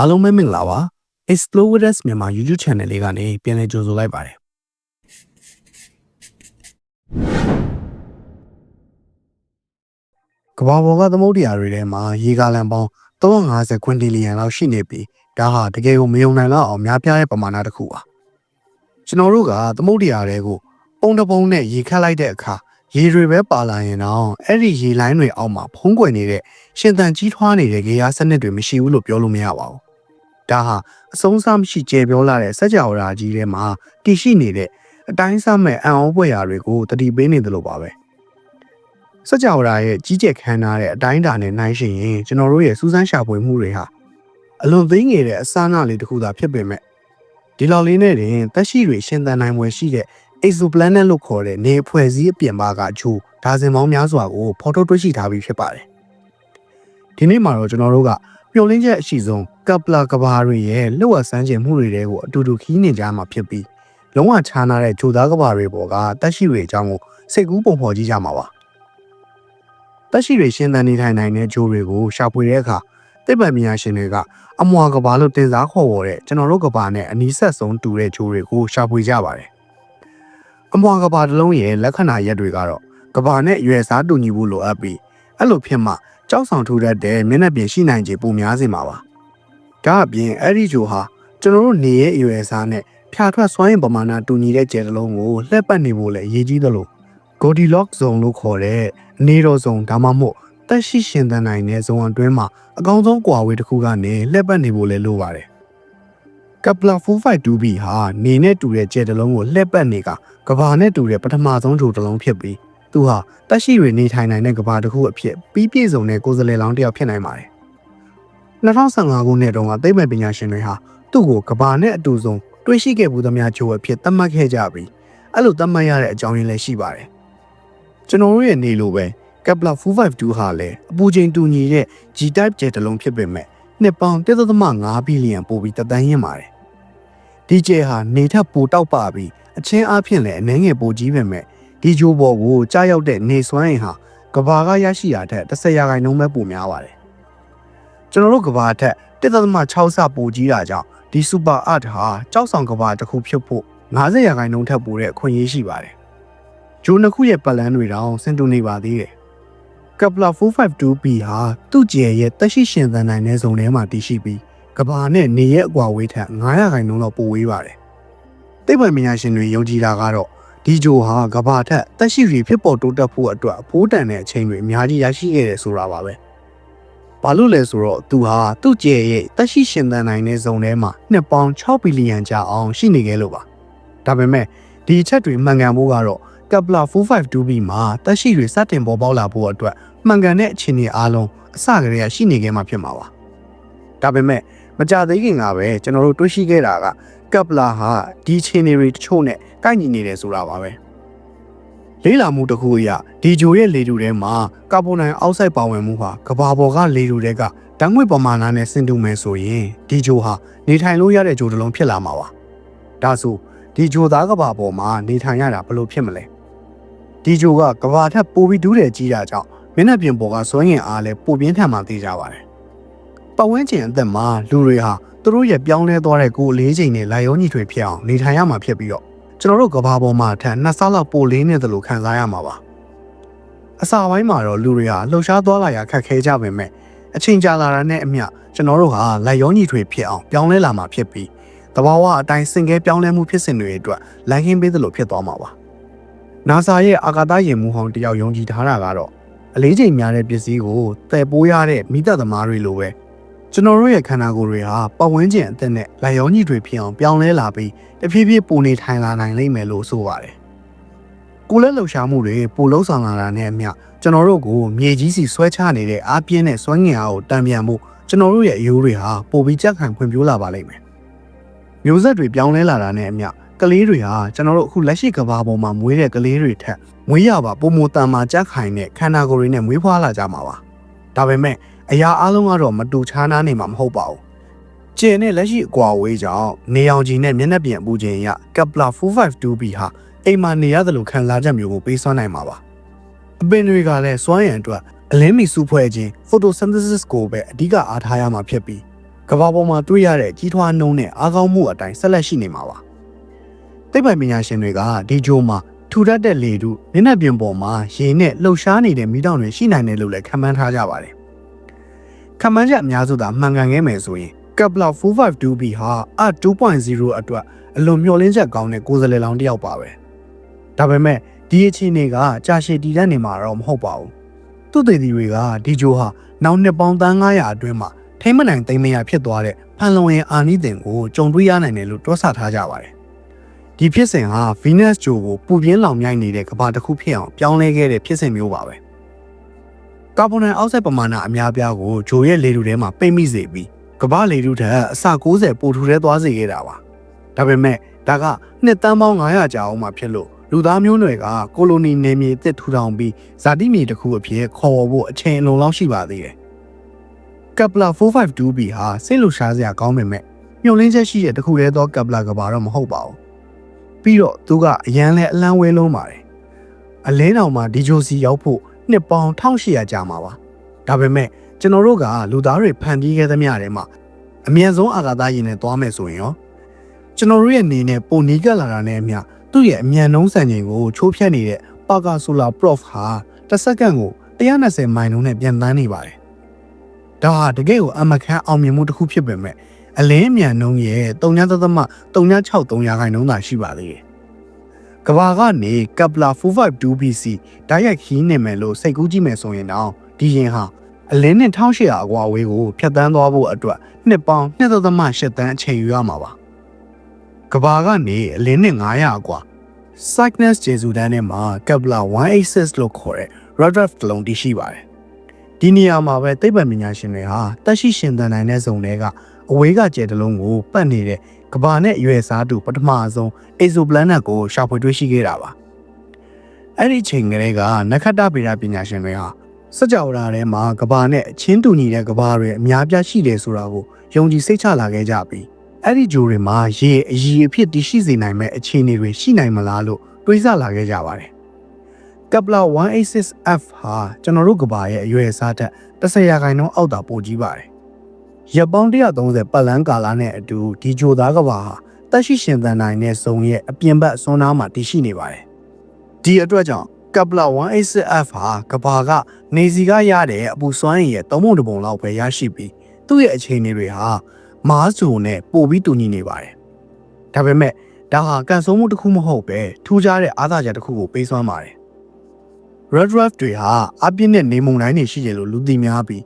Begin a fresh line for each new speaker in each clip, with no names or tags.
အားလုံးပဲမင်္ဂလာပါ Explore with us မြန်မာ YouTube channel လေးကနေပြန်လည်ကြိုဆိုလိုက်ပါတယ်ကမ္ဘာပေါ်ကသမုဒ္ဒရာတွေထဲမှာရေကာလန်ပေါင်း350ခွင်တီလီယံလောက်ရှိနေပြီးဒါဟာတကယ်ကိုမယုံနိုင်လောက်အောင်များပြားတဲ့ပမာဏတစ်ခုပါကျွန်တော်တို့ကသမုဒ္ဒရာတွေကိုပုံတစ်ပုံနဲ့ရေခတ်လိုက်တဲ့အခါရေတွေပဲပါလာရင်တော့အဲ့ဒီရေလိုင်းတွေအောက်မှာဖုံးကွယ်နေတဲ့ရှင်သန်ကြီးထွားနေတဲ့ရေအားစနစ်တွေမရှိဘူးလို့ပြောလို့မရပါဘူး။ ဒါဟာအဆုံးအစမရှိကျေပြောလာတဲ့စัจ java ရာကြီးထဲမှာတည်ရှိနေတဲ့အတိုင်းစားမဲ့အံ့ဩဖွယ်ရာတွေကိုတတိပေးနေတယ်လို့ပါပဲ။စัจ java ရာရဲ့ကြီးကျယ်ခမ်းနားတဲ့အတိုင်းအတာနဲ့နှိုင်းယှဉ်ရင်ကျွန်တော်တို့ရဲ့စူးစမ်းရှာဖွေမှုတွေဟာအလွန်သိငယ်တဲ့အစအနလေးတစ်ခုသာဖြစ်ပေမဲ့ဒီလောက်လေးနဲ့တင်သက်ရှိတွေရှင်သန်နိုင်ွယ်ရှိတဲ့ exoplanet လို့ခေါ်တဲ့နေအဖွဲ့အစည်းအပြင်ပါကအချို့ဒါဇင်ပေါင်းများစွာကိုဖော်ထုတ်တွေ့ရှိထားပြီးဖြစ်ပါတယ်။ဒီနေ့မှာတော့ကျွန်တော်တို့ကမျှော်လင့်ချက်အရှိဆုံး ကပလာကဘာတွေရဲ့လှုပ်ဝက်ဆန်းကျင်မှုတွေတဲကိုအတူတူခီးနေကြမှာဖြစ်ပြီးလုံးဝခြားနာတဲ့ဂျိုသားကဘာတွေပေါ်ကတက်ရှိတွေအကြောင်းကိုစိတ်ကူးပုံဖော်ကြည့်ကြမှာပါ။တက်ရှိတွေရှင်းသန်နေထိုင်နိုင်တဲ့ဂျိုတွေကိုရှာဖွေတဲ့အခါသိပ္ပံပညာရှင်တွေကအမွာကဘာလို့တင်စားခေါ်ပေါ်တဲ့ကျွန်တော်တို့ကဘာနဲ့အနီးဆက်ဆုံးတူတဲ့ဂျိုတွေကိုရှာဖွေကြပါတယ်အမွာကဘာတစ်လုံးရဲ့လက္ခဏာရက်တွေကတော့ကဘာနဲ့ရွယ်စားတူညီဖို့လိုအပ်ပြီးအဲ့လိုဖြစ်မှကြောက်ဆောင်ထူတတ်တဲ့မျက်နှာပြင်ရှိနိုင်ခြေပိုများစေမှာပါ ဒါအပြင်အဲ့ဒီဂျိုဟာကျွန်တော်တို့နေရဲ့ရွယ်စားနဲ့ဖြာထွက်စွမ်းရင်ပမာဏတူညီတဲ့ကျဲတစ်လုံးကိုလှည့်ပတ်နေဖို့လည်းအရေးကြီးသလို Goldilocks zone လို့ခေါ်တဲ့အနေတော်ဇုံဒါမှမဟုတ်တက်ရှိရှင်သန်နိုင်တဲ့ဇုံအတွင်းမှာအကောင်းဆုံးကွာဝေးတစ်ခုကနေလှည့်ပတ်နေဖို့လည်းလိုပါတယ်ကပလာ 452B ဟာနေနဲ့တူတဲ့ကြဲတလုံးကိုလှည့်ပတ်နေကကဘာနဲ့တူတဲ့ပထမဆုံးဂျိုတလုံးဖြစ်ပြီးသူဟာတက်ရှိတွေနေထိုင်နိုင်တဲ့ကဘာတစ်ခုအဖြစ်ပြီးပြည့်စုံတဲ့ကိုယ်စားလှယ်လောင်းတစ်ယောက်ဖြစ်နိုင်ပါတယ် 2015ခုနှစ်တုန်းကသိပ္ပံပညာရှင်တွေဟာသူ့ကိုကဘာနဲ့အတူဆုံးတွေ့ရှိခဲ့မှုသမျှဂျိုအဖြစ်သတ်မှတ်ခဲ့ကြပြီးအဲ့လိုသတ်မှတ်ရတဲ့အကြောင်းရင်းလည်းရှိပါတယ်ကျွန်တော်တို့ရဲ့နေလိုပဲကပလာ452ဟာလည်းအပူချိန်တူညီတဲ့ G-type ကျဲတလုံးဖြစ်ပေမဲ့နှစ်ပေါင်း1.5ဘီလီယံပိုပြီးတသန်းရင်းပါတယ်ဒီကျဲဟာနေထက်ပိုတောက်ပပြီးအချင်းအဖြစ်လည်းအနှဲငယ်ပိုကြီးပေမဲ့ဒီဂျိုးဘော်ကိုကြားရောက်တဲ့နေစွမ်းရင်ဟာကဘာကရရှိတာထက်10ရာခိုင်နှုန်းပဲပိုများပါတယ် ကျွန်တော်တို့ကဘာထက်1.6ဆပိုကြီးတာကြောင့်ဒီစူပါအာတ်ဟာကြောက်ဆောင်ကဘာတစ်ခုဖြစ်ဖို့90ရာခိုင်နှုန်းထက်ပိုတဲ့အခွင့်အရေးရှိပါတယ်ဂျိုးနှစ်ခုရဲ့ပတ်လန်းတွေတောင်ဆင်တူနေပါသေးတယ်ကပလာ 452B ဟာသူ့ကျယ်ရဲ့တက်ရှိရှင်သန်နိုင်တဲ့ဇုံထဲမှာတည်ရှိပြီးကဘာနဲ့နေရဲ့အကွာဝေးထက်900ခိုင်နှုန်းလောက်ပိုဝေးပါတယ်။သိပ္ပံပညာရှင်တွေယုံကြည်တာကတော့ဒီဂျိုဟာကဘာထက်တက်ရှိတွေဖြစ်ပေါ်တိုးတက်ဖို့အတွက်အဖိုးတန်တဲ့အချိန်တွေအများကြီးရရှိခဲ့တယ်ဆိုတာပါပဲ။ ဘာလို့လဲဆိုတော့သူဟာသူ့ကျယ်ရဲ့တက်ရှိရှင်သန်နိုင်တဲ့ဇုံထဲမှာနှစ်ပေါင်း6ဘီလီယံကြာအောင်ရှိနေခဲ့လို့ပါ။ဒါပေမဲ့ဒီအချက်တွေမှန်ကန်ဖို့ကတော့ကပလာ 452B မှာတက်ရှိတွေစတင်ပေါ်ပေါက်လာဖို့အတွက်မှန်ကန်တဲ့အခြေအနေအားလုံးအစကတည်းကရှိနေခဲ့မှာဖြစ်မှာပါ။ဒါပေမဲ့မကြသေးခင်ကပဲကျွန်တော်တို့တွေ့ရှိခဲ့တာကကပလာဟာဒီအခြေအနေတွေတချို့နဲ့ကိုက်ညီနေတယ်ဆိုတာပါပဲ။ လေးလာမှုတစ်ခုအရဒီဂျိုရဲ့လေတူထဲမှာကာဗွန်ဒိုင်အောက်ဆိုက်ပါဝင်မှုဟာကဘာပေါ်ကလေတူတွေကဓာတ်ငွေ့ပမာဏနဲ့ဆင်တူမယ်ဆိုရင်ဒီဂျိုဟာနေထိုင်လို့ရတဲ့ဂျိုတစ်လုံးဖြစ်လာမှာပါ။ဒါဆိုဒီဂျိုသားကဘာပေါ်မှာနေထိုင်ရတာဘယ်လိုဖြစ်မလဲ။ဒီဂျိုကကဘာထက်ပိုပြီးဒူးတယ်ကြီးတာကြောင့်မျက်နှာပြင်ပေါ်ကစွမ်းရည်အားလည်းပိုပြင်းထန်မှသိကြပါတယ်။ပတ်ဝန်းကျင်အသက်မှာလူတွေဟာသူတို့ရဲ့ပြောင်းလဲသွားတဲ့ကိုယ်အလေးချိန်နဲ့လာရောညီထွေဖြစ်အောင်နေထိုင်ရမှာဖြစ်ပြီးတော့ ကျွန်တော်တို့ကဘာပေါ်မှာထက်နှစ်ဆလောက်ပိုလေးနေတယ်လို့ခံစားရမှာပါ။အစာပိုင်းမှာတော့လူတွေဟာလှုပ်ရှားသွားလာရခက်ခဲကြပေမဲ့အချိန်ကြာလာတာနဲ့အမျှကျွန်တော်တို့ဟာလက်ရောညီထွေဖြစ်အောင်ပြောင်းလဲလာမှာဖြစ်ပြီးတဘာဝအတိုင်းစင်ကဲပြောင်းလဲမှုဖြစ်စဉ်တွေအတွက်လမ်းခင်းပေးသလိုဖြစ်သွားမှာပါ။ NASA ရဲ့အာကာသယာဉ်မှူးဟောင်းတယောက်ယုံကြည်ထားတာကတော့အလေးချိန်များတဲ့ပစ္စည်းကိုတည်ပိုးရတဲ့မိသက်သမားတွေလိုပဲ ကျွန်တော်တို့ရဲ့ခန္ဓာကိုယ်တွေဟာပတ်ဝန်းကျင်အသက်နဲ့လက်ရောညီတွေဖြစ်အောင်ပြောင်းလဲလာပြီးတဖြည်းဖြည်းပုံနေထိုင်လာနိုင်လိမ့်မယ်လို့ဆိုပါတယ်။ကိုယ်လက်လှူရှာမှုတွေပိုလုံးဆောင်လာတာနဲ့အမျှကျွန်တော်တို့ကိုမြေကြီးစီဆွဲချနေတဲ့အားပြင်းတဲ့စွမ်းငင်အားကိုတံပြန်မှုကျွန်တော်တို့ရဲ့အယိုးတွေဟာပိုပြီးကြက်ခံဖွံ့ဖြိုးလာပါလိမ့်မယ်။မျိုးဆက်တွေပြောင်းလဲလာတာနဲ့အမျှကလေးတွေဟာကျွန်တော်တို့အခုလက်ရှိကဘာပေါ်မှာမွေးတဲ့ကလေးတွေထက်မွေးရပါပုံမတန်မာကြက်ခိုင်တဲ့ခန္ဓာကိုယ်တွေနဲ့မွေးဖွားလာကြမှာပါဒါပေမဲ့ အရာအလုံးကတော့မတူခြားနားနေမှာမဟုတ်ပါဘူးကျင်းနဲ့လက်ရှိအကွာဝေးကြောင့်နေအောင်ကြီးနဲ့မျက်နှာပြင်အပူချိန်ရကပလာ 452B ဟာအိမ်မှာနေရတယ်လို့ခံစားချက်မျိုးကိုပေးစွမ်းနိုင်မှာပါအပင်တွေကလည်းစွမ်းရံအတွက်အလင်းမီစုဖွဲ့ခြင်း photosynthesis ကိုပဲအဓိကအားထားရမှာဖြစ်ပြီးကမ္ဘာပေါ်မှာတွေ့ရတဲ့ကြီးထွားနှုံးနဲ့အားကောင်းမှုအတိုင်းဆက်လက်ရှိနေမှာပါသိပ္ပံပညာရှင်တွေကဒီဂျိုမှာထူထပ်တဲ့လေထုမျက်နှာပြင်ပေါ်မှာရေနဲ့လှုပ်ရှားနေတဲ့မိတောင်တွေရှိနိုင်တယ်လို့လည်းခန့်မှန်းထားကြပါတယ် ခန့်မှန်းချက်အများစုသာမှန်ကန်ခဲ့မယ်ဆိုရင် Kepler 452b ဟာအ2.0 အတွက်အလွန်မျှော်လင့်ချက်ကောင်းတဲ့ကိုယ်စားလှယ်လောင်းတစ်ယောက်ပါပဲဒါပေမဲ့ဒီအခြေအနေကကြာရှည်တည်တတ်နေမှာတော့မဟုတ်ပါဘူးသူ့သေးတီတွေကဒီဂျိုဟာနောက်နှစ်ပေါင်း300အတွင်းမှာထိမ့်မနိုင်သိမ်းမရဖြစ်သွားတဲ့ဖန်လုံရင်အာနိသင်ကိုကြုံတွေ့ရနိုင်တယ်လို့တွက်ဆထားကြပါတယ်ဒီဖြစ်စဉ်ဟာ Venus ဂျိုကိုပူပြင်းလောင်မြိုက်နေတဲ့ကမ္ဘာတစ်ခုဖြစ်အောင်ပြောင်းလဲခဲ့တဲ့ဖြစ်စဉ်မျိုးပါပဲ ကာဗွန်ဒိုင်အောက်ဆိုက်ပမာဏအများပြားကိုဂျိုရဲ့လေထုထဲမှာပိတ်မိစေပြီးကမ္ဘာလေထုထက်အဆ90ပိုထူထဲသွားစေခဲ့တာပါဒါပေမဲ့ဒါကနှစ်တန်းပေါင်း900ကြာအောင်မှဖြစ်လို့လူသားမျိုးနွယ်ကကိုလိုနီနယ်မြေတစ်ထူထောင်ပြီးဇာတိမြေတစ်ခုအဖြစ်ခေါ်ဝေါ်ဖို့အချိန်အလုံးလောက်ရှိပါသေးတယ်ကပလာ 452b ဟာစိတ်လှရှားစရာကောင်းပေမဲ့မျှော်လင့်ချက်ရှိတဲ့တစ်ခုတည်းသောကပလာကဘာတော့မဟုတ်ပါဘူးပြီးတော့သူကအရန်လဲအလန်းဝဲလုံးပါတယ်အလင်းတောင်မှာဒီဂျိုစီရောက်ဖို့ နှစ်ပေါင်း1800ကြာမှာပါဒါပေမဲ့ကျွန်တော်တို့ကလူသားတွေဖန်တီးခဲ့သမျှထဲမှာအမြန်ဆုံးအာကာသယာဉ်နဲ့သွားမယ်ဆိုရင်ရောကျွန်တော်တို့ရဲ့နေနဲ့ပုံနီးကပ်လာတာနဲ့အမျှသူ့ရဲ့အမြန်နှုံးစံချိန်ကိုချိုးဖျက်နေတဲ့ပါကာဆိုလာပရော့ဖ်ဟာတစ်စက္ကန့်ကို120မိုင်နှုန်းနဲ့ပြန်တန်းနေပါတယ်။ဒါဟာတကယ့်ကိုအမခန်းအောင်မြင်မှုတစ်ခုဖြစ်ပေမဲ့အလင်းအမြန်နှုန်းရဲ့3.63ရာခိုင်နှုန်းသာရှိပါသေးတယ်။ ကဘာကနေကပလာ 452BC ဓာတ်ရိုက်ခီးနေမယ်လို့စိတ်ကူးကြည့်မယ်ဆိုရင်တော့ဒီရင်ဟာအလင်းနဲ့1800အကွာအဝေးကိုဖြတ်တန်းသွားဖို့အတွက်နှစ်ပေါင်း2.8တန်းအချိန်ယူရမှာပါ။ကဘာကနေအလင်းနဲ့900အကွာ Cygnus ကျေစုတန်းထဲမှာ Kepler 186လို့ခေါ်တဲ့ Rutherford တလုံးတည်ရှိပါတယ်။ဒီနေရာမှာပဲသိပ္ပံပညာရှင်တွေဟာတက်ရှိရှင်သန်နိုင်တဲ့ဇုံတွေကအဝေးကကျဲတလုံးကိုပတ်နေတဲ့ ကဘာနဲ့ရွယ်စားတူပထမဆုံး exoplanet ကိုရှာဖွေတွေ့ရှိခဲ့တာပါ။အဲ့ဒီချိန်ကလေးကနက္ခတ္တဗေဒပညာရှင်တွေဟာစကြဝဠာထဲမှာကဘာနဲ့အချင်းတူညီတဲ့ကဘာတွေအများပြားရှိတယ်ဆိုတာကိုယုံကြည်စိတ်ချလာခဲ့ကြပြီးအဲ့ဒီဂျိုတွေမှာရေအရည်အဖြစ်တည်ရှိစေနိုင်မဲ့အခြေအနေတွေရှိနိုင်မလားလို့တွေးဆလာခဲ့ကြပါတယ်။ Kepler 186f ဟာကျွန်တော်တို့ကဘာရဲ့အရွယ်အစားတက်10ရာခိုင်နှုန်းအောက်တာပိုကြီးပါတယ်။ ရပ်ပေါင်း130ပတ်လန်းကာလနဲ့အတူဒီဂျိုသားကဘာဟာတက်ရှိရှင်သန်နိုင်တဲ့ဇုံရဲ့အပြင်ဘက်ဆွမ်းနားမှာတည်ရှိနေပါတယ်။ဒီအတွက်ကြောင့် Kepler 186f ဟာကဘာကနေစီကရတဲ့အပူစွမ်းရည်ရဲ့သုံးပုံတစ်ပုံလောက်ပဲရရှိပြီးသူ့ရဲ့အခြေအနေတွေဟာမားဆိုနဲ့ပို့ပြီးတူညီနေပါတယ်။ဒါပေမဲ့ဒါဟာကန်ဆိုးမှုတစ်ခုမဟုတ်ပဲထူးခြားတဲ့အားသာချက်တစ်ခုကိုပေးစွမ်းပါတယ်။ Red Draft တွေဟာအပြင်းနဲ့နေမုန်တိုင်းတွေရှိတယ်လို့လူသိများပြီး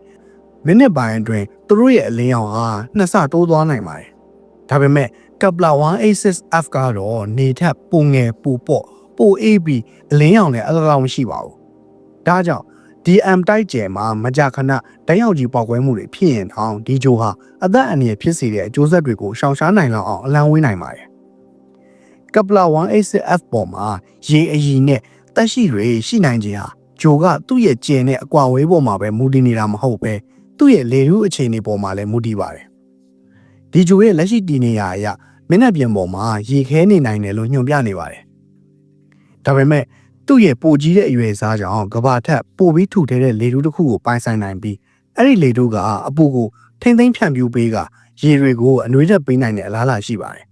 မိနစ်ပိုင်းအတွင်းသူတို့ရဲ့အလင်းရောင်ဟာနှစ်ဆတိုးသွားနိုင်ပါတယ်။ဒါပေမဲ့ Kepler 186f ကတော့နေထက်ပိုငယ်ပိုပေါ့ပိုအေးပြီးအလင်းရောင်လည်းအလောက်မရှိပါဘူး။ဒါကြောင့် DM တိုက်ကျယ်မှာမကြာခဏတန်းရောက်ကြီးပေါက်ကွဲမှုတွေဖြစ်ရင်တောင်ဒီဂျိုဟာအသက်အန္တရာယ်ဖြစ်စေတဲ့အကျိုးဆက်တွေကိုရှောင်ရှားနိုင်လောက်အောင်အလံဝေးနိုင်ပါတယ်။ကပလာ 186F ပေါ်မှာရေအရီနဲ့တက်ရှိတွေရှိနိုင်ခြင်းဟာဂျိုကသူ့ရဲ့ကျင်နဲ့အကွာဝေးပေါ်မှာပဲမူတည်နေတာမဟုတ်ပဲ သူ့ရဲ့လေထုအခြေအနေပေါ်မှာလည်းမူတည်ပါတယ်။ဒီဂျိုရဲ့လက်ရှိတည်နေရာအရမျက်နှာပြင်ပေါ်မှာရေခဲနေနိုင်တယ်လို့ညွှန်ပြနေပါတယ်။ဒါပေမဲ့သူ့ရဲ့ပိုကြီးတဲ့အရွယ်စားကြောင့်ကဘာထက်ပိုပြီးထူထဲတဲ့လေထုတစ်ခုကိုပိုင်ဆိုင်နိုင်ပြီးအဲ့ဒီလေထုကအပူကိုထိမ့်သိမ့်ဖြန့်ပြူးပေးကရေတွေကိုအနှွေးတက်ပေးနိုင်တဲ့အလားအလာရှိပါတယ်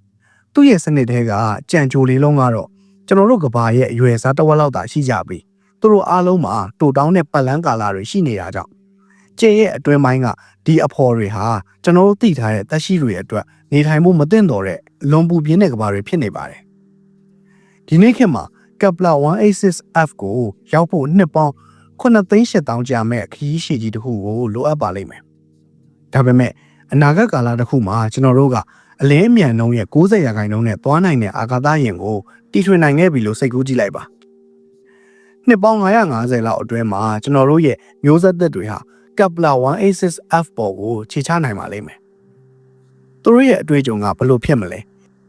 ။သူ့ရဲ့စနစ်ထဲကကြံကြိုလေးလုံးကတော့ကျွန်တော်တို့ကဘာရဲ့အရွယ်စားတစ်ဝက်လောက်သာရှိကြပြီးသူတို့အားလုံးမှာတိုတောင်းတဲ့ပတ်လန်းကာလာတွေရှိနေတာကြောင့် ကျဲရဲ့အတွင်းပိုင်းကဒီအဖော်တွေဟာကျွန်တော်တို့သိထားတဲ့တက်ရှိတွေအတွက်နေထိုင်မှုမသင့်တော်တဲ့လွန်ပူပြင်းတဲ့ကဘာတွေဖြစ်နေပါတယ်။ဒီနေ့ခေတ်မှာ Kepler 186f ကိုရောက်ဖို့နှစ်ပေါင်း9,800ကြာမဲ့ခရီးရှည်ကြီးတစ်ခုကိုလိုအပ်ပါလိမ့်မယ်။ဒါပေမဲ့အနာဂတ်ကာလတစ်ခုမှာကျွန်တော်တို့ကအလင်းအမြန်နှုန်းရဲ့90ရာခိုင်နှုန်းနဲ့သွားနိုင်တဲ့အာကာသယာဉ်ကိုတီထွင်နိုင်ခဲ့ပြီလို့စိတ်ကူးကြည့်လိုက်ပါ။နှစ်ပေါင်း950လောက်အတွင်းမှာကျွန်တော်တို့ရဲ့မျိုးဆက်သက်တွေဟာ Kepler 186f ပေါ်ကိုခြေချနိုင်ပါလိမ့်မယ်။သူတို့ရဲ့အတွေ့အကြုံကဘယ်လိုဖြစ်မလဲ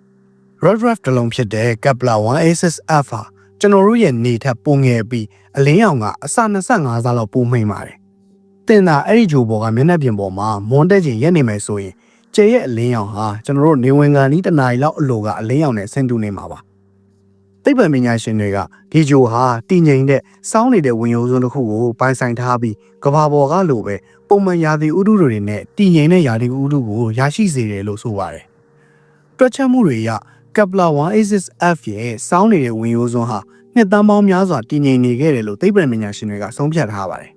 ။ Rutherford တလုံးဖြစ်တဲ့ Kepler 186f ဟာကျွန်တော်တို့ရဲ့နေထက်ပိုငယ်ပြီးအလင်းရောင်ကအစ25ဆလောက်ပိုမှိန်ပါတယ်။တင်တာအဲ့ဒီဂျိုဘော်ကမျက်နှာပြင်ပေါ်မှာမွန်တက်ခြင်းရက်နေမယ်ဆိုရင်ကျဲရဲ့အလင်းရောင်ဟာကျွန်တော်တို့နေဝင်ကန်ဒီတနားရီလောက်အလိုကအလင်းရောင်နဲ့ဆင်တူနေမှာပါ။ သိပ္ပံပညာရှင်တွေကဒီဂျိုဟာတည်ငြိမ်တဲ့စောင်းနေတဲ့ဝင်ရိုးစွန်းတစ်ခုကိုပိုင်ဆိုင်ထားပြီးကဘာပေါ်ကလိုပဲပုံမှန်ရာသီဥတုတွေနဲ့တည်ငြိမ်တဲ့ရာသီဥတုကိုရရှိစေတယ်လို့ဆိုပါတယ်။တွက်ချက်မှုတွေအရကပလာ 186F ရဲ့စောင်းနေတဲ့ဝင်ရိုးစွန်းဟာနှစ်သန်းပေါင်းများစွာတည်ငြိမ်နေခဲ့တယ်လို့သိပ္ပံပညာရှင်တွေကဆုံးဖြတ်ထားပါတယ်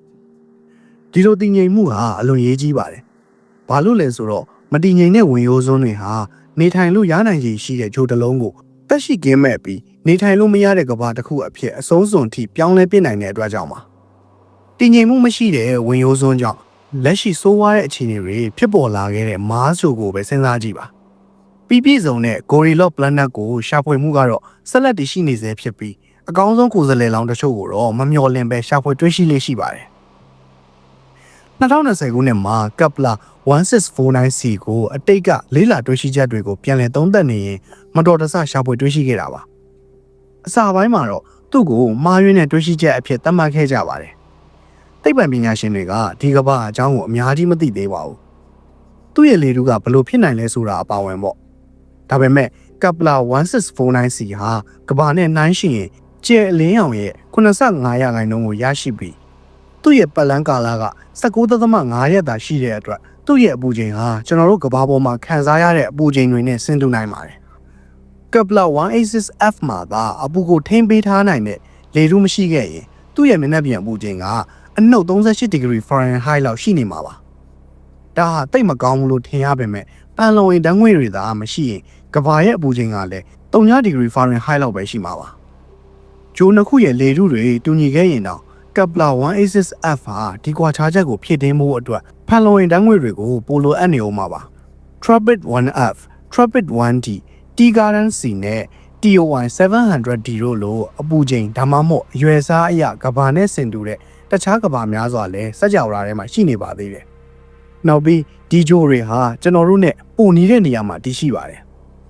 ။ဒီလိုတည်ငြိမ်မှုဟာအလွန်ရေးကြီးပါတယ်။ဘာလို့လဲဆိုတော့မတည်ငြိမ်တဲ့ဝင်ရိုးစွန်းတွေဟာနေထိုင်လို့ရနိုင်ခြေရှိတဲ့ဂျိုတစ်လုံးကို တက်ရှိကင်းမဲ့ပြီးနေထိုင်လို့မရတဲ့ကဘာတစ်ခုအဖြစ်အဆုံးစွန်ထိပြောင်းလဲပြစ်နိုင်တဲ့အတွက်ကြောင့်ပါတည်ငြိမ်မှုမရှိတဲ့ဝင်ရိုးစွန်းကြောင့်လက်ရှိဆိုးဝါးတဲ့အခြေအနေတွေဖြစ်ပေါ်လာခဲ့တဲ့မားဆိုကိုပဲစဉ်းစားကြည့်ပါပြီးပြည့်စုံတဲ့ Gorilot Planet ကိုရှာဖွေမှုကတော့ဆက်လက်တည်ရှိနေစေဖြစ်ပြီးအကောင်းဆုံးကိုယ်စားလှယ်လောင်းတချို့ကိုတော့မမျှော်လင့်ပဲရှာဖွေတွေ့ရှိလေးရှိပါတယ်2020ခုနှစ်မှာကပ်လာ 1649C ကိုအတိတ်ကလေးလာတွေ့ရှိချက်တွေကိုပြန်လည်သုံးသပ်နေရင် မတော်တဆရှာဖွေတွေ့ရှိခဲ့တာပါအစာပိုင်းမှာတော့သူ့ကိုမှားယွင်းတဲ့တွေ့ရှိချက်အဖြစ်သတ်မှတ်ခဲ့ကြပါတယ်သိပ္ပံပညာရှင်တွေကဒီကမ္ဘာအကြောင်းကိုအများကြီးမသိသေးပါဘူးသူ့ရဲ့လေထုကဘလို့ဖြစ်နိုင်လဲဆိုတာအပါဝင်ပေါ့ဒါပေမဲ့ကပ်လာ 1649C ဟာကမ္ဘာနဲ့နှိုင်းယှဉ်ရင်ကျဲအလင်းရောင်ရဲ့85ရာခိုင်နှုန်းကိုရရှိပြီးသူ့ရဲ့ပတ်လန်းကာလက19.5ရက်သာရှိတဲ့အတွက်သူ့ရဲ့အပူချိန်ဟာကျွန်တော်တို့ကမ္ဘာပေါ်မှာခံစားရတဲ့အပူချိန်တွေနဲ့ဆင်တူနိုင်ပါတယ်။ Kepler 186f မှာသာအပူကိုထိန်းပေးထားနိုင်တဲ့လေထုမရှိခဲ့ရင်သူ့ရဲ့မျက်နှာပြင်အပူချိန်ကအနှုတ်38 degree Fahrenheit လောက်ရှိနေမှာပါ။ဒါဟာတိတ်မကောင်းဘူးလို့ထင်ရပေမဲ့ပန်လုံရင်ဓာတ်ငွေ့တွေသာမရှိရင်ကမ္ဘာရဲ့အပူချိန်ကလည်း3 degree Fahrenheit လောက်ပဲရှိမှာပါ။ဂျိုးနှစ်ခုရဲ့လေထုတွေတူညီခဲ့ရင်တော့ Kepler 186f ဟာဒီကွာခြားချက်ကိုဖြည့်တင်းဖို့အတွက်ဖန်လုံရင်ဓာတ်ငွေ့တွေကိုပိုလိုအပ်နေအောင်ပါပါ Trumpet 1F Trumpet 1D T Garden C နဲ့ TOY 700D တို့လိုအပူချိန်ဒါမှမဟုတ်အရွယ်စားအရာကဘာနဲ့ဆင်တူတဲ့တခြားကဘာများစွာလဲစက်ကြော်ရာထဲမှာရှိနေပါသေးတယ်။နောက်ပြီးဒီဂျိုတွေဟာကျွန်တော်တို့နဲ့ပုံနေတဲ့နေရာမှာတည်ရှိပါတယ်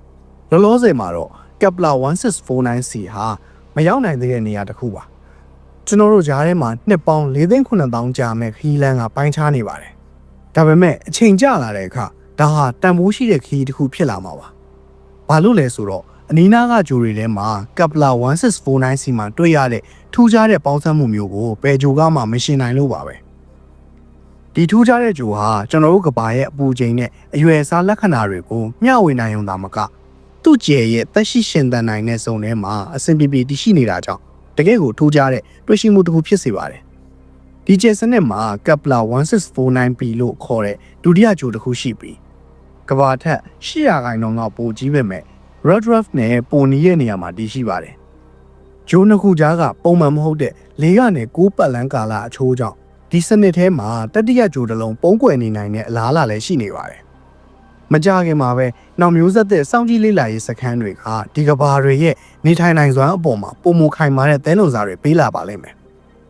။လောလောဆယ်မှာတော့ Kepler 1649C ဟာမရောက်နိုင်သေးတဲ့နေရာတစ်ခုပါ။ကျွန်တော်တို့ဂျားထဲမှာနှစ်ပေါင်း4,900ကြာမဲ့ခီးလန်းကပိုင်းခြားနေပါတယ်။ဒါပေမဲ့အချိန်ကြာလာတဲ့အခါဒါဟာတန်ဖိုးရှိတဲ့ခီးတစ်ခုဖြစ်လာမှာပါ။ ဘာလို့လဲဆိုတော့အနီးနားကဂျိုတွေထဲမှာ Kepler 1649C မှာတွေ့ရတဲ့ထူးခြားတဲ့ပေါင်းစပ်မှုမျိုးကိုပယ်ဂျိုကမှမရှင်းနိုင်လို့ပါပဲဒီထူးခြားတဲ့ဂျိုဟာကျွန်တော်တို့ကဘာရဲ့အပူချိန်နဲ့အရွယ်အစားလက္ခဏာတွေကိုမျှဝေနိုင်ုံသာမကသူ့ကျယ်ရဲ့သက်ရှိရှင်သန်နိုင်တဲ့ဇုံထဲမှာအဆင်ပြေပြေတည်ရှိနေတာကြောင့်တကယ့်ကိုထူးခြားတဲ့တွေ့ရှိမှုတစ်ခုဖြစ်စေပါတယ်ဒီကျယ်စနစ်မှာ Kepler 1649b လို့ခေါ်တဲ့ဒုတိယဂျိုတစ်ခုရှိပြီး ကဘာထက်800ခိုင်နှုန်းလောက်ပိုကြီးပေမဲ့ Redruff နဲ့ပုံနီးရဲ့နေရာမှာတည်ရှိပါတယ်။ဂျိုးနှစ်ခုကြားကပုံမှန်မဟုတ်တဲ့လေးကနေကိုးပတ်လန်းကာလအချိုးကြောင့်ဒီစနစ်ထဲမှာတတိယဂျိုးတစ်လုံးပုံကွယ်နေနိုင်တဲ့အလားအလာလည်းရှိနေပါတယ်။မကြခင်မှာပဲနောက်မျိုးဆက်တဲ့စောင့်ကြည့်လေ့လာရေးစခန်းတွေကဒီကဘာတွေရဲ့နေထိုင်နိုင်စွမ်းအပေါ်မှာပုံမခိုင်မာတဲ့သဲလုံစာတွေပေးလာပါလိမ့်မယ်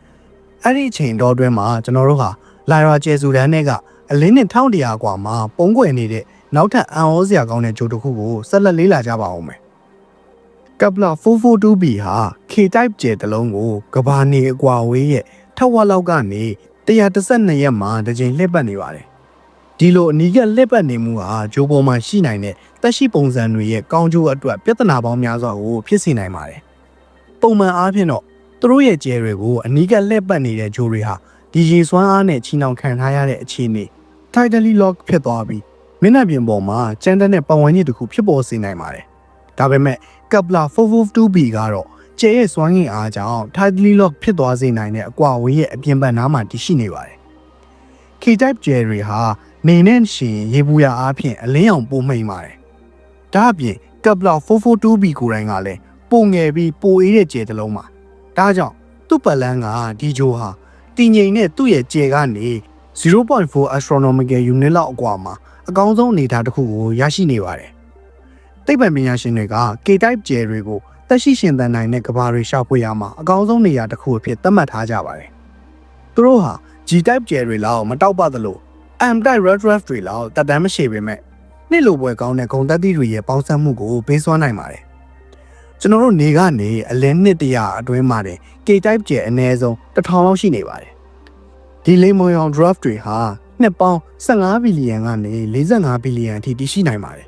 ။အဲ့ဒီအချိန်တော်တွင်းမှာကျွန်တော်တို့ဟာလာရာကျဲဆူဒန်နဲ့ကအလင်းနဲ့1100กว่าမှာပုံကွယ်နေတဲ့ နောက်ထပ်အံ့ဩစရာကောင်းတဲ့ဂျိုတစ်ခုကိုဆက်လက်လေးလာကြပါအောင်မယ်။ Kepler 442b ဟာ K-type ကျယ်တစ်လုံးကိုကဘာနေအကွာဝေးရဲ့ထက်ဝက်လောက်ကနေ132ရက်မှာတစ်ကြိမ်လှည့်ပတ်နေပါတယ်။ဒီလိုအနီးကလှည့်ပတ်နေမှုဟာဂျိုပေါ်မှာရှိနိုင်တဲ့တက်ရှိပုံစံတွေရဲ့ကောင်းကျိုးအတွက်ပြဿနာပေါင်းများစွာကိုဖြစ်စေနိုင်ပါတယ်။ပုံမှန်အားဖြင့်တော့သူတို့ရဲ့ကျယ်တွေကိုအနီးကလှည့်ပတ်နေတဲ့ဂျိုတွေဟာဒီရေစွမ်းအားနဲ့ချီနှောင်ခံထားရတဲ့အခြေအနေ tidally lock ဖြစ်သွားပြီး မျက်နှာပြင်ပေါ်မှာကျန်းတဲ့ပတ်ဝန်းကျင်တစ်ခုဖြစ်ပေါ်စေနိုင်ပါတယ်။ဒါပေမဲ့ Kepler 452b ကတော့ကျဲရဲ့စွမ်းရည်အားကြောင့် tidally lock ဖြစ်သွားစေနိုင်တဲ့အကွာအဝေးရဲ့အပြင်ဘက်နားမှာတည်ရှိနေပါတယ်။ K-type ကျဲတွေဟာနေနဲ့ရှင်ရေဘူးရအားဖြင့်အလင်းရောင်ပိုမှိန်ပါတယ်။ဒါအပြင် Kepler 442b ကိုယ်တိုင်ကလည်းပုံငယ်ပြီးပိုအေးတဲ့ကျဲတစ်လုံးပါ။ဒါကြောင့်သူ့ပတ်လန်းကဒီဂျိုဟာတည်ငြိမ်တဲ့သူ့ရဲ့ကျဲကနေ 0.4 astronomical unit လောက်အကွာမှာအကောင်းဆုံးအနေအထားတစ်ခုကိုရရှိနေပါတယ်။သိပ္ပံပညာရှင်တွေက K-type ကျယ်တွေကိုသက်ရှိရှင်သန်နိုင်တဲ့ကဘာတွေရှာဖွေရမှာအကောင်းဆုံးနေရာတစ်ခုအဖြစ်သတ်မှတ်ထားကြပါတယ်။သူတို့ဟာ G-type ကျယ်တွေလောက်မတောက်ပသလို M-type Redruff တွေလောက်တတ်တမ်းမရှိပေမဲ့နှစ်လိုပွဲကောင်းတဲ့ဂုံတက်သီးတွေရဲ့ပေါင်းစပ်မှုကိုပေးစွမ်းနိုင်ပါတယ်။ကျွန်တော်တို့နေကနေအလင်းနှစ်တရာအတွင်းမှာတင် K-type ကျယ်အနည်းဆုံး1000လောက်ရှိနေပါတယ်။ ဒီလိမ္မော်ရောင် draft တွေဟာနှစ်ပေါင်း15ဘီလီယံကနေ45ဘီလီယံအထိတည်ရှိနိုင်ပါတယ်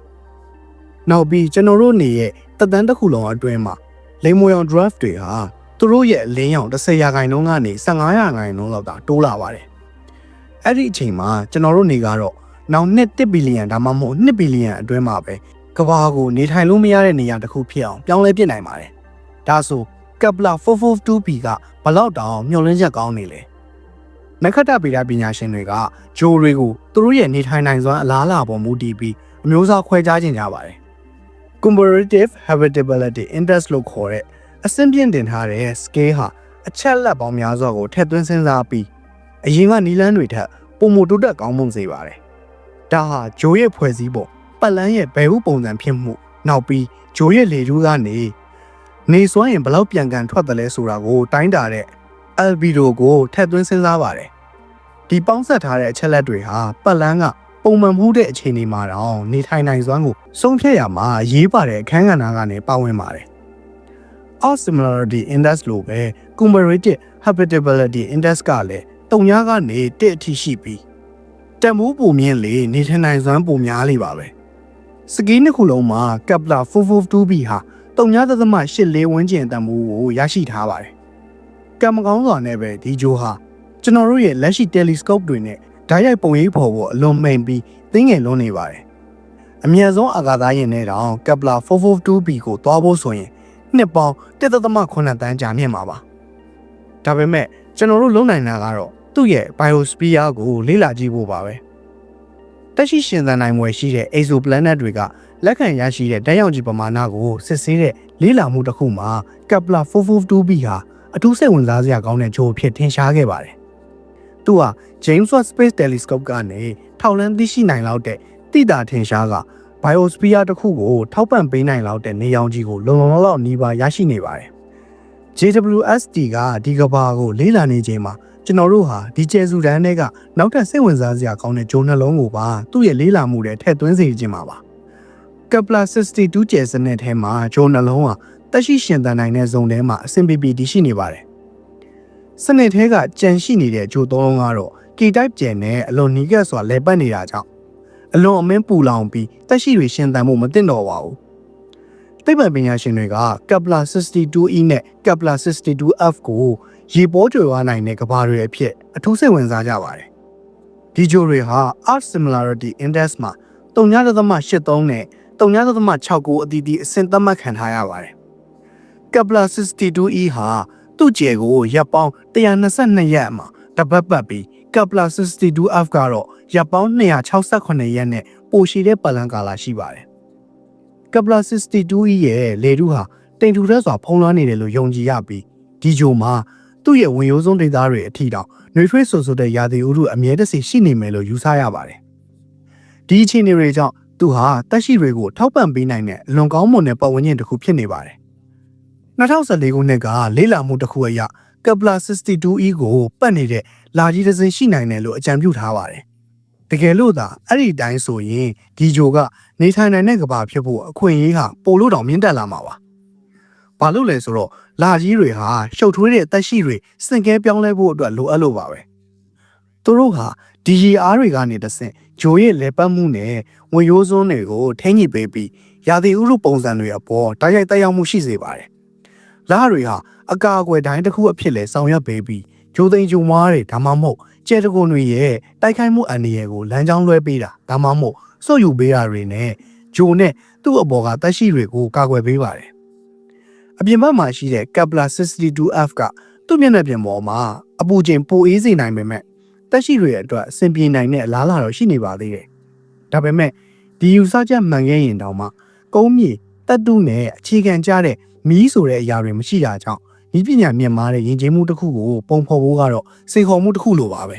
။နောက်ပြီးကျွန်တော်တို့နေရဲ့တက်တန်းတစ်ခုလုံးအတွင်းမှာလိမ်မွေအောင် draft တွေဟာသူတို့ရဲ့အလင်းရောင်10ရာခိုင်နှုန်းကနေ15ရာခိုင်နှုန်းလောက်သာတိုးလာပါတယ်။အဲ့ဒီအချိန်မှာကျွန်တော်တို့နေကတော့နောက်နှစ်1ဘီလီယံဒါမှမဟုတ်2ဘီလီယံအတွင်းမှာပဲကဘာကိုနေထိုင်လို့မရတဲ့နေရာတစ်ခုဖြစ်အောင်ပြောင်းလဲပြစ်နိုင်ပါတယ်။ဒါဆိုကပလာ 442B ကဘလောက်တောင်မျောလင်းချက်ကောင်းနေလဲ။ နက္ခတ္တဗေဒပညာရှင်တွေကဂျိုတွေကိုသူတို့ရဲ့နေထိုင်နိုင်စွမ်းအလားအလာပေါ်မူတည်ပြီးအမျိုးအစားခွဲခြားခြင်းကြပါတယ်။ Comparative Habitability Index လို့ခေါ်တဲ့အဆင့်ပြင့်တင်ထားတဲ့ scale ဟာအချက်လက်ပေါင်းများစွာကိုထည့်သွင်းစဉ်းစားပြီးအရင်ကနီလန်းတွေထက်ပုံမတိုးတက်ကောင်းမွန်စေပါတယ်။ဒါဟာဂျိုရဲ့ဖွဲ့စည်းပုံပတ်လန်းရဲ့ဘယ်ဟုပုံစံဖြစ်မှုနောက်ပြီးဂျိုရဲ့လေထူးကနေနေစွမ်းရင်ဘလောက်ပြန်ကန်ထွက်တယ်လဲဆိုတာကိုတိုင်းတာတဲ့ albedo ကိုထည့်သွင်းစဉ်းစားပါတယ်။ဒီပေါင်းဆက်ထားတဲ့အချက်လက်တွေဟာပတ်လန်းကပုံမှန်မှုတဲ့အခြေအနေမှာတော့နေထိုင်နိုင်စွမ်းကိုဆုံးဖြတ်ရမှာအရေးပါတဲ့အခန်းကဏ္ဍကနေပါဝင်ပါတယ်။ All Similarity Index လို့ပဲ Comparative Habitability Index ကလည်းတုံညာကနေ1အထိရှိပြီးတန်မိုးပုံမြင့်လေနေထိုင်နိုင်စွမ်းပုံများလေပါပဲ။စကီးနှစ်ခုလုံးမှာ Kepler 442b ဟာတုံညာသသမ84ဝန်းကျင်တန်မိုးကိုရရှိထားပါတယ်။ ကံမကောင်းစွာနဲ့ပဲဒီဂျိုဟာကျွန်တော်တို့ရဲ့လက်ရှိ telescope တွေနဲ့ဓာတ်ရိုက်ပုံရိပ်ဖော်ဖို့အလွန်မိန်ပြီးသင်းငယ်လွန်းနေပါတယ်။အမြန်ဆုံးအာကာသယာဉ်နဲ့တောင် Kepler 442b ကိုသွားဖို့ဆိုရင်နှစ်ပေါင်း1.8တန်းကြာမြင့်မှာပါ။ဒါပေမဲ့ကျွန်တော်တို့လုံနိုင်တာကတော့သူ့ရဲ့ biosphere ကိုလေ့လာကြည့်ဖို့ပါပဲ။တက်ရှိရှင်သန်နိုင်ွယ်ရှိတဲ့ exoplanet တွေကလက်ခံရရှိတဲ့ဓာတ်ရောင်ခြည်ပမာဏကိုစစ်ဆေးတဲ့လေ့လာမှုတစ်ခုမှာ Kepler 442b ဟာ အထူးစိတ်ဝင်စားစရာကောင်းတဲ့ဂျိုဖြစ်ထင်ရှားခဲ့ပါတယ်။သူဟာ James Webb Space Telescope ကနေထောက်လန်းသိရှိနိုင်လောက်တဲ့တိတာထင်ရှားက biosphere တစ်ခုကိုထောက်ပံ့ပေးနိုင်လောက်တဲ့နေရောင်ခြည်ကိုလုံလုံလောက်လောက်နီးပါးရရှိနေပါတယ်။ JWST ကဒီကဘာကိုလေးလာနေချိန်မှာကျွန်တော်တို့ဟာဒီကျဲစုတန်းတွေကနောက်ထပ်စိတ်ဝင်စားစရာကောင်းတဲ့ဂျုံနှလုံးကိုပါသူ့ရဲ့လေးလာမှုတွေထည့်သွင်းစေခြင်းပါပါ။ Kepler 62ကျဲစနစ်ထဲမှာဂျုံနှလုံးဟာ တက်ရှိရှင်သန်နိုင်တဲ့ဇုံထဲမှာအဆင်ပြေပြေတည်ရှိနေပါတယ်။စနစ်ထဲကကြံရှိနေတဲ့ဂျိုသုံးလုံးကတော့ K-type ကျဲနဲ့အလွန်နီးကပ်စွာလဲပတ်နေတာကြောင့်အလွန်အမင်းပူလောင်ပြီးတက်ရှိတွေရှင်သန်မှုမသင့်တော်ပါဘူး။သိပ္ပံပညာရှင်တွေက Kepler 62e နဲ့ Kepler 62f ကိုရေပေါ်ကျွယ်ဝနိုင်တဲ့ကဘာတွေအဖြစ်အထူးစိတ်ဝင်စားကြပါတယ်။ဒီဂျိုတွေဟာ Earth Similarity Index မှာ3.83နဲ့3.69အတီးတီးအဆင့်သတ်မှတ်ခံထားရပါတယ်။ Kepler 62e ဟာသူ့ကျယ်ကိုရပ်ပေါင်း122ရက်မှာတပတ်ပတ်ပြီး Kepler 62f ကတော့ရပ်ပေါင်း268ရက်နဲ့ပိုရှည်တဲ့ပတ်လန်းကာလရှိပါတယ်။ Kepler 62e ရဲ့လေထုဟာတိမ်ထူထပ်စွာဖုံးလွှမ်းနေတယ်လို့ယုံကြည်ရပြီးဒီဂျိုမှာသူ့ရဲ့ဝင်ရိုးစုံဒေသတွေအထိတောင်နှွေထွေးဆူဆူတဲ့ရာသီဥတုအမြဲတစေရှိနေမယ်လို့ယူဆရပါတယ်။ဒီအခြေအနေတွေကြောင့်သူဟာတက်ရှိတွေကိုထောက်ပံ့ပေးနိုင်တဲ့အလွန်ကောင်းမွန်တဲ့ပတ်ဝန်းကျင်တစ်ခုဖြစ်နေပါတယ်။ 2014ခုနှစ်ကလေးလာမှုတစ်ခုအရ Kepler 62e ကိုပတ်နေတဲ့လာကြီးတစ်စင်းရှိနိုင်တယ်လို့အကြံပြုထားပါတယ်။တကယ်လို့သာအဲ့ဒီတိုင်းဆိုရင်ဒီဂျိုကနေထိုင်နိုင်တဲ့ကဘာဖြစ်ဖို့အခွင့်အရေးဟာပိုလို့တောင်မြင့်တက်လာမှာပါ။ဘာလို့လဲဆိုတော့လာကြီးတွေဟာရှုပ်ထွေးတဲ့တက်ရှိတွေစင်ကဲပြောင်းလဲဖို့အတွက်လိုအပ်လို့ပါပဲ။သူတို့ဟာဒီရီအားတွေကနေတဆင့်ဂျိုရဲ့လေပတ်မှုနဲ့ဝင်ရိုးစွန်းတွေကိုထိန်းညှိပေးပြီးရာသီဥတုပုံစံတွေအပေါ်တိုက်ရိုက်တက်ရောက်မှုရှိစေပါတယ်။ လာတွေဟာအကာအကွယ်တိုင်းတစ်ခုအဖြစ်လဲဆောင်ရွက်ပေးပြီးဂျိုသိန်ဂျိုမားတွေဒါမှမဟုတ်ကျဲတကွန်တွေရဲ့တိုက်ခိုက်မှုအန္တရာယ်ကိုလမ်းကြောင်းလွှဲပေးတာဒါမှမဟုတ်စွတ်ယူပေးတာတွေနဲ့ဂျိုနဲ့သူ့အပေါ်ကတက်ရှိတွေကိုကာကွယ်ပေးပါတယ်အပြင်ဘက်မှာရှိတဲ့ Kepler 62f ကသူ့မျက်နှာပြင်ပေါ်မှာအပူချိန်ပိုအေးစေနိုင်ပေမဲ့တက်ရှိတွေအတွက်အဆင်ပြေနိုင်တဲ့အလားအလာတော့ရှိနေပါသေးတယ်။ဒါပေမဲ့ဒီယူဆချက်မှန်ခဲ့ရင်တောင်မှကုန်းမြေတက်တုနဲ့အခြေခံကျတဲ့ မီးဆိုတဲ့အရာတွေမရှိတာကြောင့်ဤပညာမြင့်မားတဲ့ယဉ်ကျေးမှုတစ်ခုကိုပုံဖော်ဖို့ကတော့စိန်ခေါ်မှုတစ်ခုလိုပါပဲ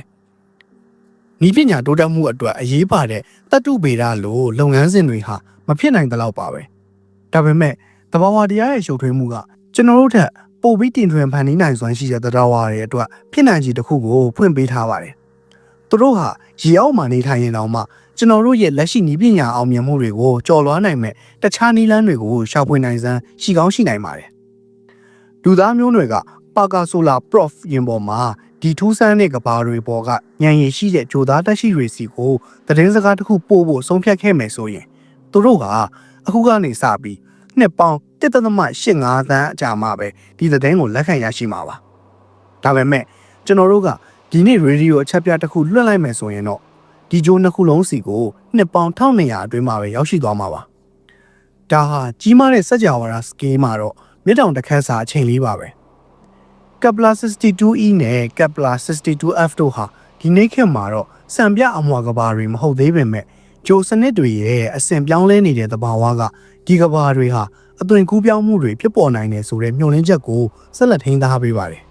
။ဤပညာတိုးတက်မှုအတွက်အရေးပါတဲ့တတုဗေဒလိုလုပ်ငန်းစဉ်တွေဟာမဖြစ်နိုင်သလောက်ပါပဲ။ဒါပေမဲ့တဘာဝတရားရဲ့ရှုပ်ထွေးမှုကကျွန်တော်တို့ထက်ပိုပြီးတင်ထွင်ဖန်တီးနိုင်စွမ်းရှိတဲ့တရားဝါတွေအတွက်ဖြစ်နိုင်ခြေတစ်ခုကိုဖွင့်ပေးထားပါတယ်။ သူတို့ဟာရေအောက်မှာနေထိုင်ရင်တောင်မှကျွန်တော်တို့ရဲ့လက်ရှိနည်းပညာအောင်မြင်မှုတွေကိုကျော်လွှားနိုင်မဲ့တခြားနည်းလမ်းတွေကိုရှာဖွေနိုင်စမ်းရှိကောင်းရှိနိုင်ပါတယ်။လူသားမျိုးနွယ်ကပါကာဆိုလာ prof ရင်ပေါ်မှာဒီထူးဆန်းတဲ့ကဘာတွေပေါ်ကညံရည်ရှိတဲ့ဂျိုသားတက်ရှိတွေစီကိုသတင်းစကားတစ်ခုပို့ဖို့ဆုံးဖြတ်ခဲ့မယ်ဆိုရင်သူတို့ကအခုကနေစပြီးနှစ်ပေါင်း1.85သန်းအကြာမှပဲဒီသတင်းကိုလက်ခံရရှိမှာပါဒါပေမဲ့ကျွန်တော်တို့က ဒီနေ့ရေဒီယိုအချက်ပြတစ်ခုလွှင့်လိုက်မယ်ဆိုရင်တော့ဒီဂျိုးနှစ်ခုလုံးစီကိုနှစ်ပေါင်း1200အတွင်းမှာပဲရောက်ရှိသွားမှာပါဒါဟာကြီးမားတဲ့စက်ကြဝဠာစကေးမှာတော့မြစ်တောင်တစ်ခန်းစာအချိန်လေးပါပဲ Kepler 62e နဲ့ Kepler 62f တို့ဟာဒီနေ့ခေတ်မှာတော့စံပြအမွာကဘာတွေမဟုတ်သေးပေမဲ့ဂျိုစနစ်တွေရဲ့အဆင့်ပြောင်းလဲနေတဲ့သဘာဝကဒီကဘာတွေဟာအသွင်ကူးပြောင်းမှုတွေဖြစ်ပေါ်နိုင်တယ်ဆိုတဲ့မျှော်လင့်ချက်ကိုဆက်လက်ထိန်းထားပေးပါတယ်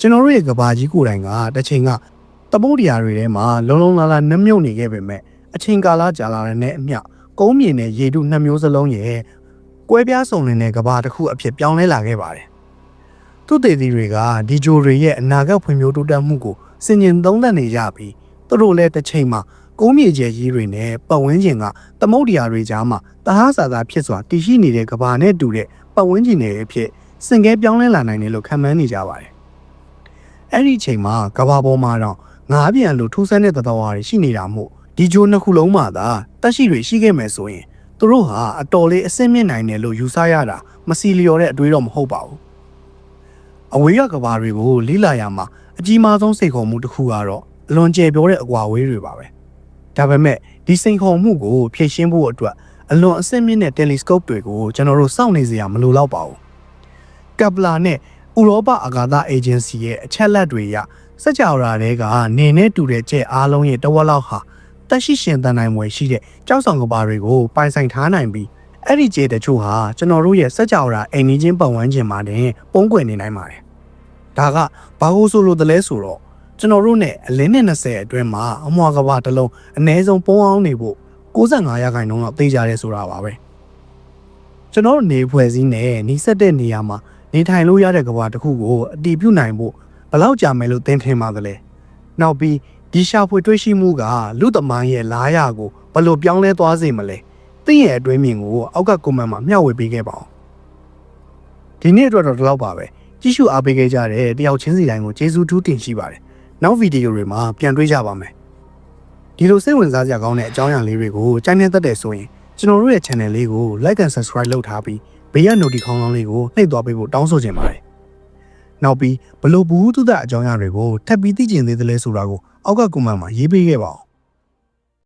ကျွန်တော်တို့ရဲ့ကဘာကြီးကိုယ်တိုင်ကတစ်ချိန်ကသမုဒ္ဒရာတွေထဲမှာလုံလုံလာလာနှမြုပ်နေခဲ့ပေမဲ့အချိန်ကာလကြာလာတဲ့နဲ့အမျှကုန်းမြေနဲ့ရေတုနှစ်မျိုးစလုံးရဲ့ကွဲပြားစုံလင်တဲ့ကဘာတစ်ခုအဖြစ်ပြောင်းလဲလာခဲ့ပါတယ်သူတေသီတွေကဒီဂျိုတွေရဲ့အနာဂတ်ဖွံ့ဖြိုးတိုးတက်မှုကိုစင်ကျင်သုံးသပ်နေကြပြီးသူတို့လည်းတစ်ချိန်မှာကုန်းမြေကျယ်ကြီးတွေနဲ့ပတ်ဝန်းကျင်ကသမုဒ္ဒရာတွေကြားမှာတဟဆာသာဖြစ်စွာတည်ရှိနေတဲ့ကဘာနဲ့တူတဲ့ပတ်ဝန်းကျင်တွေအဖြစ်စင်ကဲပြောင်းလဲလာနိုင်တယ်လို့ခန့်မှန်းနေကြပါတယ်။ အဲ့ဒီအချိန်မှာကဘာပေါ်မှာတော့ငါးပြန်လိုထူးဆန်းတဲ့သတ္တဝါတွေရှိနေတာမို့ဒီဂျိုနှစ်ခုလုံးမှာသာတက်ရှိတွေရှိခဲ့မယ်ဆိုရင်သူတို့ဟာအတော်လေးအဆင့်မြင့်နိုင်တယ်လို့ယူဆရတာမစီလျော်တဲ့အတွေးတော့မဟုတ်ပါဘူး။အဝေးကကဘာတွေကိုလိလာရမှာအကြီးမားဆုံးစိတ်ခေါ်မှုတစ်ခုကတော့အလွန်ကျယ်ပြောတဲ့အကွာအဝေးတွေပါပဲ။ဒါပေမဲ့ဒီစိန်ခေါ်မှုကိုဖြည့်ရှင်းဖို့အတွက်အလွန်အဆင့်မြင့်တဲ့ telescope တွေကိုကျွန်တော်တို့စောင့်နေစရာမလိုတော့ပါဘူး။ Kepler နဲ့ ဥရောပအာကာသ agency ရဲ့အချက်လက်တွေအရစကြဝဠာတွေကနေနဲ့တူတဲ့ကျဲအားလုံးရဲ့တဝက်လောက်ဟာတက်ရှိရှင်တန်နိုင်ွယ်ရှိတဲ့ကြောက်ဆောင်ကဘာတွေကိုပိုင်ဆိုင်ထားနိုင်ပြီးအဲ့ဒီကျဲတချို့ဟာကျွန်တော်တို့ရဲ့စကြဝဠာအိမ်နီးချင်းပတ်ဝန်းကျင်မှာတင်ပုံကွယ်နေနိုင်ပါတယ်။ဒါကဘာလို့ဆိုလို့တလဲဆိုတော့ကျွန်တော်တို့နဲ့အလင်းနဲ့20အတွင်းမှာအမွာကဘာတစ်လုံးအ ਨੇ ဆုံးပုံအောင်နေဖို့65ရာခိုင်နှုန်းတော့သိကြရဲဆိုတာပါပဲကျွန်တော်တို့နေဖွဲ့စည်းနဲ့နှီးဆက်တဲ့နေရာမှာ နေထိုင်လို့ရတဲ့ကဘာတစ်ခုကိုအတီးပြုတ်နိုင်ဖို့ဘယ်လောက်ကြာမယ်လို့သင်ထင်ပါသလဲနောက်ပြီးဒီရှာဖွေတွေ့ရှိမှုကလူသမိုင်းရဲ့လားရကိုဘယ်လိုပြောင်းလဲသွားစေမလဲသိရဲ့အတွင်းမြင်ကိုအောက်ကကွန်မန့်မှာမျှဝေပေးခဲ့ပါအောင်ဒီနေ့အတွက်တော့ဒီလောက်ပါပဲကြည့်ရှုအားပေးခဲ့ကြတဲ့တယောက်ချင်းစီတိုင်းကိုကျေးဇူးထူးတင်ရှိပါတယ်နောက်ဗီဒီယိုတွေမှာပြန်တွေ့ကြပါမယ်ဒီလိုစိတ်ဝင်စားစရာကောင်းတဲ့အကြောင်းအရာလေးတွေကိုကြိုင်းနေတတ်တယ်ဆိုရင်ကျွန်တော်တို့ရဲ့ channel လေးကို like and subscribe လုပ်ထားပြီး ဘေးက notification ခေါင်းလောင်းလေးကိုနှိပ်သွားပေးဖို့တောင်းဆိုချင်ပါတယ်နောက်ပြီးဘလို့ဘူးတုဒအကြောင်းအရာတွေကိုထပ်ပြီးသိကျင်သေးတယ်လဲဆိုတာကိုအောက်က comment မှာရေးပေးခဲ့ပါဦး